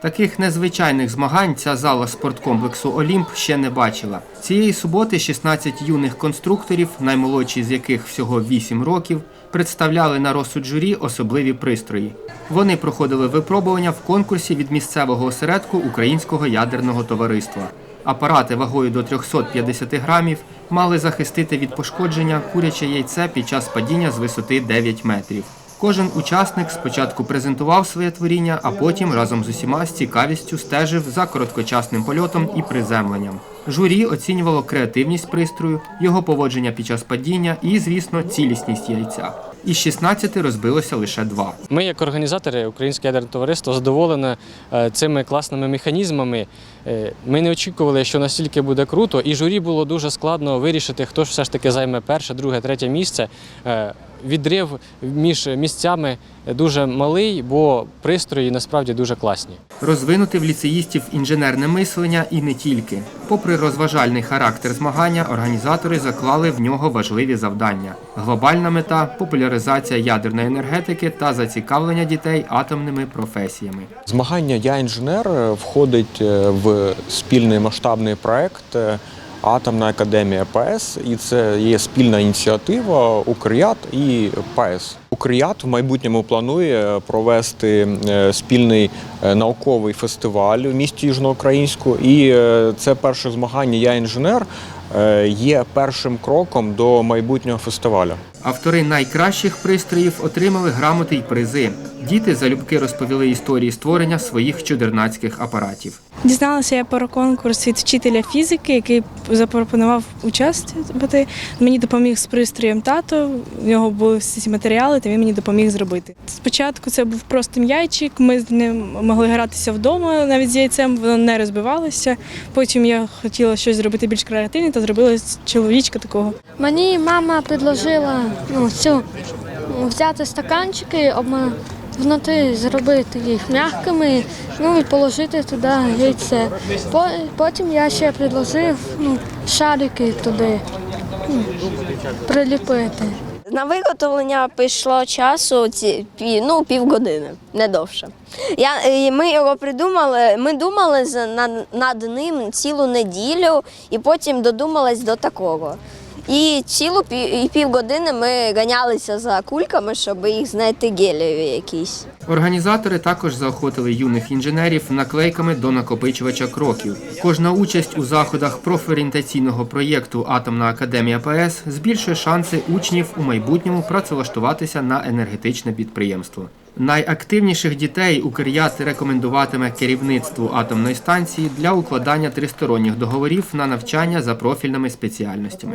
Таких незвичайних змагань ця зала спорткомплексу Олімп ще не бачила. Цієї суботи 16 юних конструкторів, наймолодші з яких всього 8 років, представляли на розсуд журі особливі пристрої. Вони проходили випробування в конкурсі від місцевого осередку Українського ядерного товариства. Апарати вагою до 350 грамів мали захистити від пошкодження куряче яйце під час падіння з висоти 9 метрів. Кожен учасник спочатку презентував своє творіння, а потім разом з усіма з цікавістю стежив за короткочасним польотом і приземленням. Журі оцінювало креативність пристрою, його поводження під час падіння і, звісно, цілісність яйця. Із 16 розбилося лише два. Ми, як організатори Українське ядерне товариство, задоволені е, цими класними механізмами. Е, Ми не очікували, що настільки буде круто, і журі було дуже складно вирішити, хто ж все ж таки займе перше, друге, третє місце. Відрив між місцями дуже малий, бо пристрої насправді дуже класні. Розвинути в ліцеїстів інженерне мислення і не тільки. Попри розважальний характер змагання, організатори заклали в нього важливі завдання: глобальна мета популяризація ядерної енергетики та зацікавлення дітей атомними професіями. Змагання Я інженер входить е, в спільний масштабний проект е, Атомна академія ПАЕС, і це є спільна ініціатива Укріат і ПАЕС. Укріат в майбутньому планує провести е, спільний е, науковий фестиваль в місті Южноукраїнську. І е, це перше змагання Я інженер є першим кроком до майбутнього фестивалю. Автори найкращих пристроїв отримали грамоти й призи. Діти залюбки розповіли історії створення своїх чудернацьких апаратів. Дізналася я про конкурс від вчителя фізики, який запропонував участвувати. Мені допоміг з пристроєм тато. В нього були всі ці матеріали, то він мені допоміг зробити. Спочатку це був просто м'ячик. Ми з ним могли гратися вдома, навіть з яйцем воно не розбивалося. Потім я хотіла щось зробити більш креативне, та зробила чоловічка такого. Мені мама предложила ну, цю взяти стаканчики, обманути, зробити їх м'якими, ну і положити туди яйце. По- Потім я ще предложив ну, шарики туди ну, приліпити. На виготовлення пішло часу ну, півгодини, не довше. Я, е, ми його придумали, ми думали над, над ним цілу неділю і потім додумались до такого. І цілу пі- і півгодини ми ганялися за кульками, щоб їх знайти гелєві якісь. Організатори також заохотили юних інженерів наклейками до накопичувача кроків. Кожна участь у заходах профорієнтаційного проєкту Атомна академія ПС збільшує шанси учнів у майбутньому працевлаштуватися на енергетичне підприємство. Найактивніших дітей Укрят рекомендуватиме керівництву атомної станції для укладання тристоронніх договорів на навчання за профільними спеціальностями.